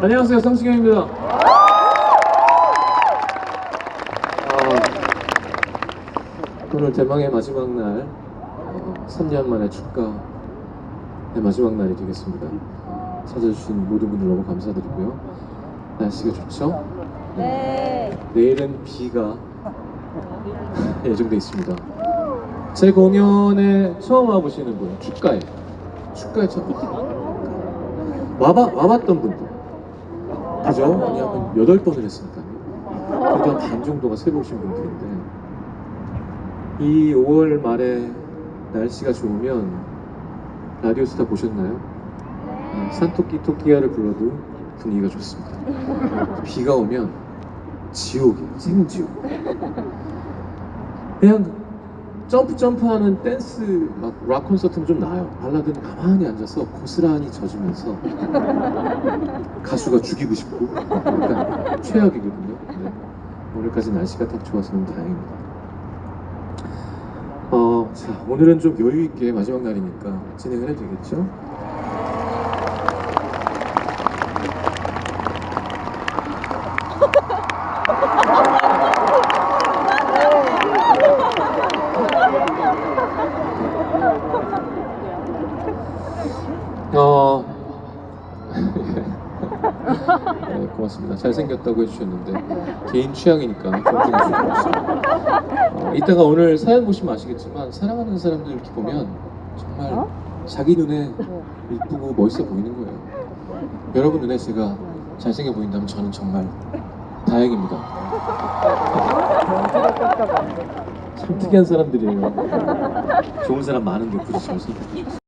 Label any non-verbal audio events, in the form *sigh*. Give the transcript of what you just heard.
안녕하세요, 성시경입니다. 아, 오늘 대망의 마지막 날, 어, 3년 만에 축가의 마지막 날이 되겠습니다. 찾아주신 모든 분들 너무 감사드리고요. 날씨가 좋죠? 네. 내일은 비가 *laughs* 예정돼 있습니다. 제 공연에 처음 와보시는 분, 축가에, 축가에 처음 와봤던 분들, 그죠? 왜냐하면 여덟 번을 했으니까요. 그래도 한반 정도가 오신 분들인데, 이 5월 말에 날씨가 좋으면 라디오스타 보셨나요? 아, 산토끼 토끼야를 불러도 분위기가 좋습니다. 비가 오면 지옥이에요, 생지옥. 그냥 점프 점프하는 댄스 막 락 콘서트는 좀 나아요. 발라드는 가만히 앉아서 고스란히 젖으면서 가수가 죽이고 싶고 약간 최악이거든요. 네. 오늘까지 날씨가 딱 좋아서 너무 다행입니다. 어, 자 오늘은 좀 여유 있게 마지막 날이니까 진행을 해도 되겠죠? 어. *laughs* 네, 고맙습니다. 잘생겼다고 해주셨는데 개인 취향이니까. 어, 이따가 오늘 사연 보시면 아시겠지만 사랑하는 사람들 이렇게 보면 정말 자기 눈에 이쁘고 멋있어 보이는 거예요. 여러분 눈에 제가 잘생겨 보인다면 저는 정말 다행입니다. 참 특이한 사람들이에요. 좋은 사람 많은데 굳이 저